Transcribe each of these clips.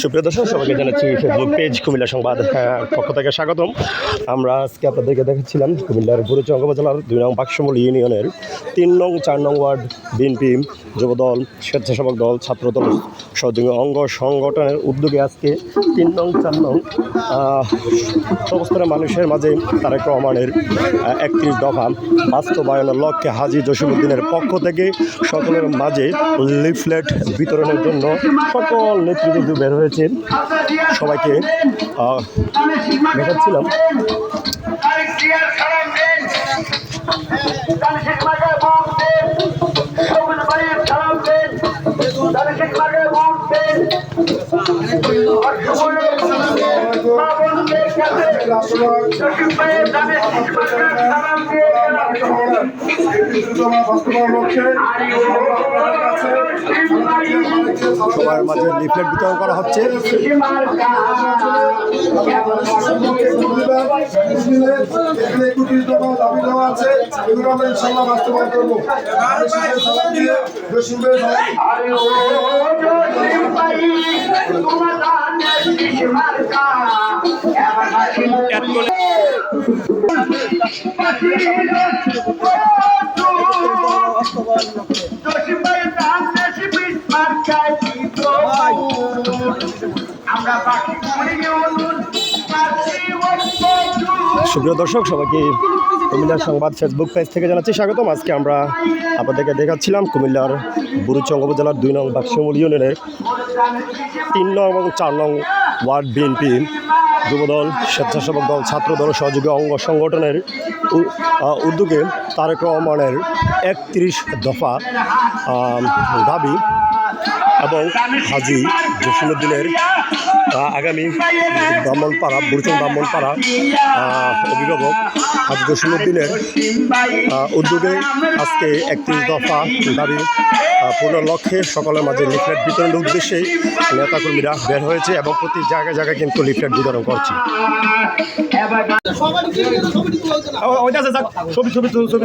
সুপ্রিয় দর্শক, সবাইকে জানাচ্ছি ফেসবুক পেজ কুমিল্লা সংবাদ পক্ষ থেকে স্বাগতম। আমরা আজকে আপনাদেরকে দেখাচ্ছিলাম কুমিল্লার বুড়ুচং উপজেলার দুই নং বাক্সমল ইউনিয়নের তিন নং, চার নং ওয়ার্ড, বিএনপি যুবদল, স্বেচ্ছাসেবক দল, ছাত্রদল, সহযোগী অঙ্গ সংগঠনের উদ্যোগে আজকে তিন নং, চার নং সমস্ত মানুষের মাঝে তারেক রহমানের একত্রিশ দফা বাস্তবায়নের লক্ষ্যে হাজি জসিমুদ্দিনের পক্ষ থেকে সকলের মাঝে লিফলেট বিতরণের জন্য সকল নেতৃবৃন্দ বের হয়েছে সবাইকে দেখাচ্ছিলাম। সবার মাঝে লিফলেট বিতরণ করা হচ্ছে। দাবি দেওয়া আছে এগুলো আমরা ইনশাল্লাহ বাস্তবায়ন করব সুপ্রিয় দর্শক, সবাইকে কুমিল্লার সংবাদ ফেসবুক পেজ থেকে জানাচ্ছি স্বাগতম। আজকে আমরা আপনাদেরকে দেখাচ্ছিলাম কুমিল্লার বুরুচং উপজেলার দুই নং বাক্সমুল ইউনিয়নের তিন নং এবং চার নং ওয়ার্ড বিএনপি যুবদল, স্বেচ্ছাসেবক দল ছাত্রদল সহযোগী অঙ্গ সংগঠনের উদ্যোগে তারেক রহমানের একত্রিশ দফা দাবি এবং হাজি জসিমুদ্দিনের আগামী ব্রাহ্মণপাড়া বুরচং ব্রাহ্মণপাড়া অভিভাবক হাজি জসিমুদ্দিনের উদ্যোগে আজকে একত্রিশ দফা দাবি পূর্ণ লক্ষ্যে সকলের মাঝে লিফলেট বিতরণের উদ্দেশ্যেই নেতাকর্মীরা বের হয়েছে এবং প্রতি জায়গায় জায়গায় কিন্তু লিফলেট বিতরণ করছে। ছবি ছবি ছবি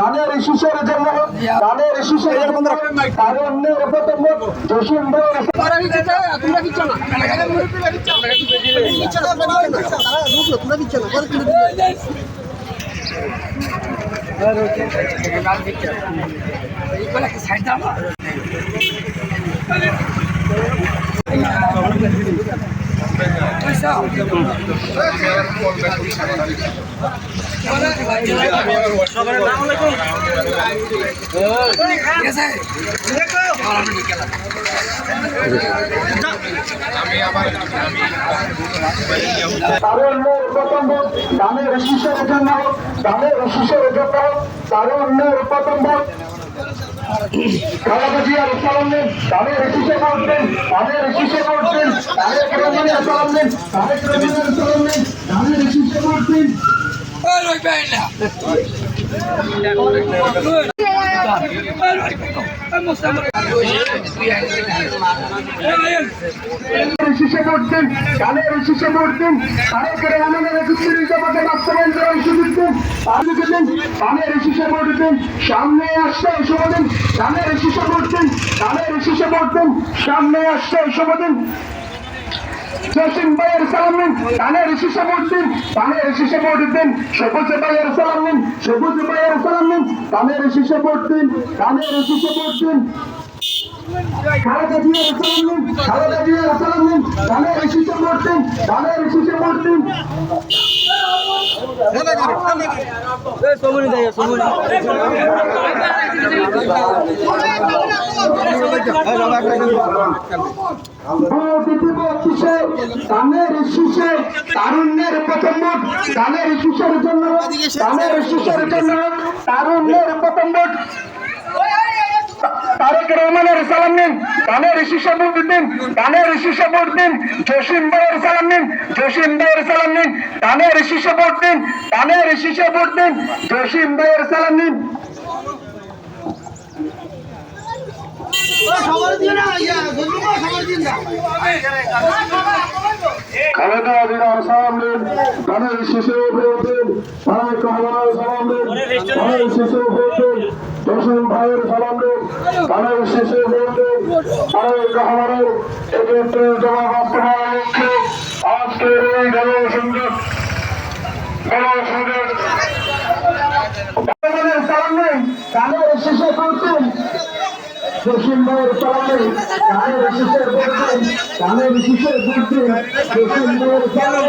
ধানের শিশুর জন্য ধানের শিশুর তারুণ্যের প্রথম জসিম তারুণ্যের প্রথম ধানের শিশুর জন্য ধানের শিশুর জন্য তারুণ্যের প্রথম খালেদা জিয়ার সালাম দিন তাদের শিশু করতেন তাদের শিশু করতেন তাদের রহমানের সালাম দিন তাদের রহমানের সালাম দিন তাদের শিশু করতেন শিশু করতেন কানের শিশু করতেন তারেক রহমানের একত্রিশ দফাকে বাস্তবায়ন করার সুযোগ দেন পানি দিতেন কানের শিশু করতেন সামনে আসতে সমাধান কানের শিশু করতেন কানের শিশু করতেন সামনে আসতে সমাধান জসিম ভাইয়ের সালাম নিন, কানের শিশু করতেন কানের ভোট দিন, সবুজ ভাইয়ের সালাম নিন, সবুজ ভাইয়ের সালাম নিন, কানের জিয়ার সালাম নিন কানের শিশু করতেন কানের শিশু করতেন কিসে ধানের শিশে তারুণ্যের প্রথম ধানের শিশুর জন্য ধানের শিশুর জন্য তারুণ্যের প্রথম তারেক রহমানের সালাম নিন কানের শীষে ভোট দিন কানের শীষে ভোট দিন জসিম ভাইয়ের সালাম নিন জসিম ভাইয়ের সালাম নিন কানের শীষে ভোট দিন কানের শীষে ভোট দিন জসিম ভাইয়ের সালাম নিন সবার দিয়ে না ইয়া গজুমা সবার দিয়ে না খালেদা জিয়ার সালাম নিন কানের শীষে ভোট দিন তারেক রহমানের সালাম নিন কানের শীষে ভোট দিন জসিম ভাইয়ের সালাম নিন কানের শীষে দিন তারেক রহমানের একত্রিশ জমা বাস্তবায়ন লক্ষ্যে আজকের এই গণসংযোগ দিন জসিম ভাইয়ের সালাম নিন কানের শীষে ভোট দিন কানের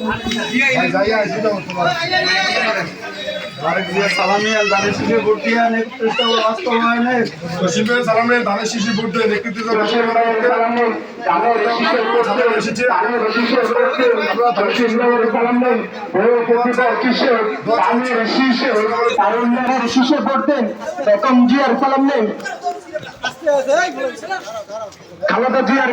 শীষে ভোট দিন জসিম ভাইয়ের সালাম নিন সালামি আর দানের শিশু ভর্তি আর নেতৃত্ব বাস্তবায়নে পশ্চিমবঙ্গের সালামে ধানের শিশি ভোট দিয়ে নেতৃত্ব জসিম ভাইয়ের সালাম নিন কানের শীষে ভোট দিন কানের শীষে ভোট দিন জসিম ভাইয়ের সালাম নিন ভোট দিবা কিসে কানের শীষে তারুণ্যের শীষে ভোট দিন বেগম জিয়ার সালাম নিন খালেদা জিয়ার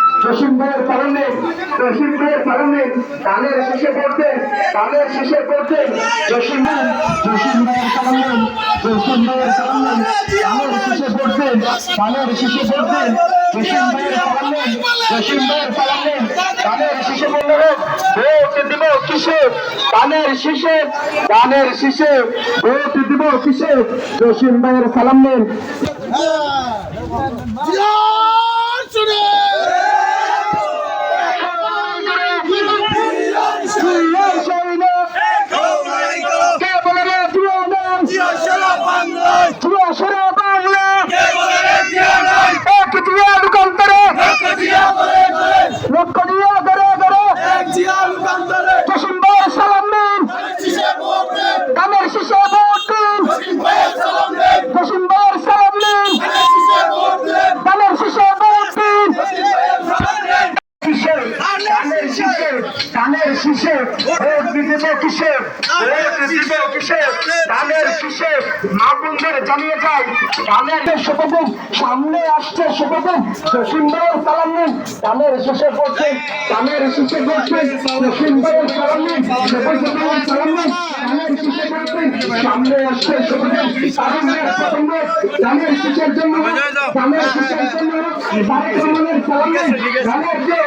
জসিম ভাইয়ের নেই জসিম ভাইয়ের নেই গানের শীষে দেন গানের শীষে দেন জসিম ভাই জসিম ভাইয়ের জসিম ভাইয়ের শীষে ভোট দেন গানের শীষে দেন জসিম ভাইয়ের নেই জসিম ভাইয়ের নেই গানের শীষে ভোট দিব কিসে? ভোট দিব কিসে? জসিম ভাইয়ের সালাম নেন বলে রে প্রিয় নাম প্রিয় সেরা বাংলা এক দিয়া দোকান্তরে লক্ষ দিয়া গড়ে গড়ে জসিম ভাইয়ের সালাম নেন গানের শীষে ভোট দিন জসিম ভাইয়ের সালাম নেন গানের শীষে ভোট দিন কিসে গানের শীষে গানের শীষে ভোট দিতে কিসে ভোট দিতে কিসে শীষে মাগুনদের জানিয়ে যায় গানের শপথ সামনে আসছে জসিম ভাইয়ের সালাম নেন। গানের শীষে দিন গানের শীষে ভোট দিন সালাম নেন সালাম নেন। সামনে আসছে গানের শীষের জন্য গানের শীষের জন্য সালাম নেন। গানের যে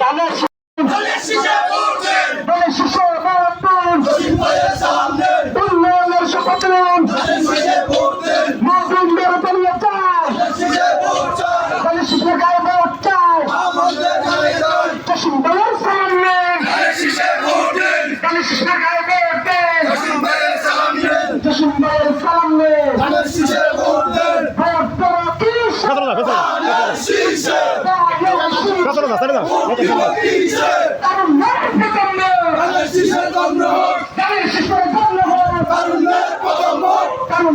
গানের গানের শীষে দিন উন্নয়নের শপথ নেন মাগুনদের জানিয়ে যায় গানের শীষের গায়ে ভোট চায় জসিম ভাইয়ের সালাম নেন গানের শীষের গায়ে ভোট দেন জসিম ভাইয়ের সালাম নেন ভোট দেওয়া কি পেছনে না পেছনে না পেছনে না পেছনে না কারণ নাম প্রচণ্ড গানের শীষের জন্য কারণ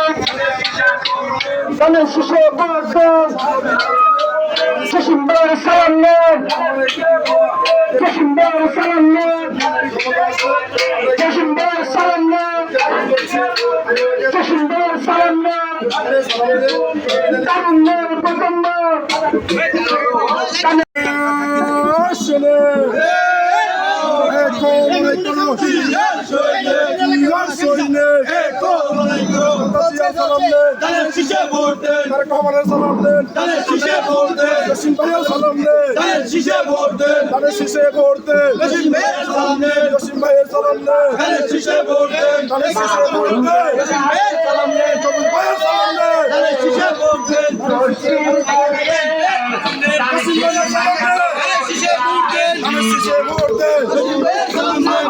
নেন গানের শীষে ভোট দেন জসিম ভাইয়ের সালাম নেন জসিম ভাইয়ের সালাম নেন জসিম ভাইয়ের সালাম নেন জসিম ভাইয়ের সালাম নেন তারুণ্যের প্রচণ্ড সৈনিক সালাম দেন ধানের শীষে ভোট দেন তারেক রহমানের সালাম দেন ধানের শীষে ভোট দেন জসিম ভাইয়ের সালাম দেন ধানের শীষে ভোট দেন ধানের শীষে ভোট দেন জসিম ভাইয়ের সালাম দেন জসিম ভাইয়ের সালাম দেন ধানের শীষে ভোট দেন ধানের শীষে ভোট জসিম ভাইয়ের সালাম দেন জসিম ভাইয়ের সালাম দেন ধানের শীষে ভোট দেন ধানের শীষে ভোট দেন জসিম ভাইয়ের সালাম দেন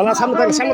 না সামনে থাকে সামনে